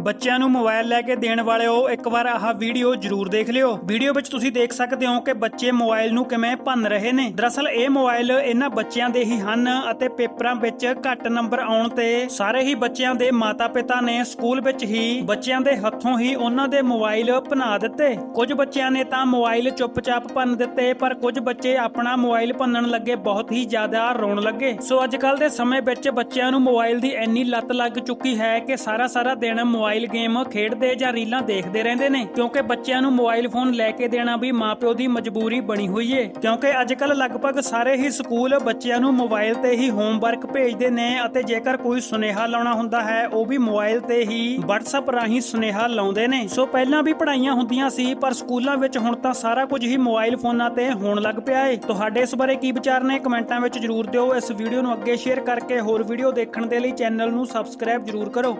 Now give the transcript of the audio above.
ਬੱਚਿਆਂ ਨੂੰ ਮੋਬਾਈਲ ਲੈ ਕੇ ਦੇਣ ਵਾਲਿਓ ਇੱਕ ਵਾਰ ਆਹ ਵੀਡੀਓ ਜ਼ਰੂਰ ਦੇਖ ਲਿਓ। ਵੀਡੀਓ ਵਿੱਚ ਤੁਸੀਂ ਦੇਖ ਸਕਦੇ ਹੋ ਕਿ ਬੱਚੇ ਮੋਬਾਈਲ ਨੂੰ ਕਿਵੇਂ ਭੰਨ ਰਹੇ ਨੇ। ਦਰਅਸਲ ਇਹ ਮੋਬਾਈਲ ਇਹਨਾਂ ਬੱਚਿਆਂ ਦੇ ਹੀ ਹਨ ਅਤੇ ਪੇਪਰਾਂ ਵਿੱਚ ਘੱਟ ਨੰਬਰ ਆਉਣ ਤੇ ਸਾਰੇ ਹੀ ਬੱਚਿਆਂ ਦੇ ਮਾਤਾ-ਪਿਤਾ ਨੇ ਸਕੂਲ ਵਿੱਚ ਹੀ ਬੱਚਿਆਂ ਦੇ ਹੱਥੋਂ ਹੀ ਉਹਨਾਂ ਦੇ ਮੋਬਾਈਲ ਭਨਾ ਦਿੱਤੇ। ਕੁਝ ਬੱਚਿਆਂ ਨੇ ਤਾਂ ਮੋਬਾਈਲ ਚੁੱਪਚਾਪ ਭੰਨ ਦਿੱਤੇ, ਪਰ ਕੁਝ ਬੱਚੇ ਆਪਣਾ ਮੋਬਾਈਲ ਭੰਨਣ ਲੱਗੇ ਬਹੁਤ ਹੀ ਜ਼ਿਆਦਾ ਰੋਣ ਲੱਗੇ। ਸੋ ਅੱਜ ਕੱਲ ਦੇ ਸਮੇਂ ਵਿੱਚ ਬੱਚਿਆਂ ਨੂੰ ਮੋਬਾਈਲ ਦੀ ਇੰਨੀ ਲੱਤ ਲੱਗ ਚੁੱਕੀ ਹੈ ਕਿ ਸਾਰਾ ਸਾਰਾ ਦਿਨ ਮੋਬਾਈਲ ਮੋਬਾਈਲ ਗੇਮ ਖੇਡਦੇ ਜਾਂ ਰੀਲਾਂ ਦੇਖਦੇ ਰਹਿੰਦੇ ਨੇ, ਕਿਉਂਕਿ ਬੱਚਿਆਂ ਨੂੰ ਮੋਬਾਈਲ ਫੋਨ ਲੈ ਕੇ ਦੇਣਾ ਵੀ ਮਾਪਿਓ ਦੀ ਮਜਬੂਰੀ ਬਣੀ ਹੋਈ ਏ। ਕਿਉਂਕਿ ਅੱਜ ਕੱਲ ਲਗਭਗ ਸਾਰੇ ਹੀ ਸਕੂਲ ਬੱਚਿਆਂ ਨੂੰ ਮੋਬਾਈਲ ਤੇ ਹੀ ਹੋਮਵਰਕ ਭੇਜਦੇ ਨੇ ਅਤੇ ਜੇਕਰ ਕੋਈ ਸੁਨੇਹਾ ਲਾਉਣਾ ਹੁੰਦਾ ਹੈ, ਉਹ ਵੀ ਮੋਬਾਈਲ ਤੇ ਹੀ WhatsApp ਰਾਹੀਂ ਸੁਨੇਹਾ ਲਾਉਂਦੇ ਨੇ। ਸੋ ਪਹਿਲਾਂ ਵੀ ਪੜ੍ਹਾਈਆਂ ਹੁੰਦੀਆਂ ਸੀ, ਪਰ ਸਕੂਲਾਂ ਵਿੱਚ ਹੁਣ ਤਾਂ ਸਾਰਾ ਕੁਝ ਹੀ ਮੋਬਾਈਲ ਫੋਨਾਂ ਤੇ ਹੋਣ ਲੱਗ ਪਿਆ ਏ। ਤੁਹਾਡੇ ਇਸ ਬਾਰੇ ਕੀ ਵਿਚਾਰ ਨੇ? ਕਮੈਂਟਾਂ ਵਿੱਚ ਜਰੂਰ ਦਿਓ। ਇਸ ਵੀਡੀਓ ਨੂੰ ਅੱਗੇ ਸ਼ੇਅਰ ਕਰਕੇ ਹੋਰ ਵੀਡੀਓ ਦੇਖਣ ਦੇ ਲਈ ਚੈਨਲ ਨੂੰ ਸਬਸਕ੍ਰਾਈਬ ਜਰੂਰ ਕਰੋ।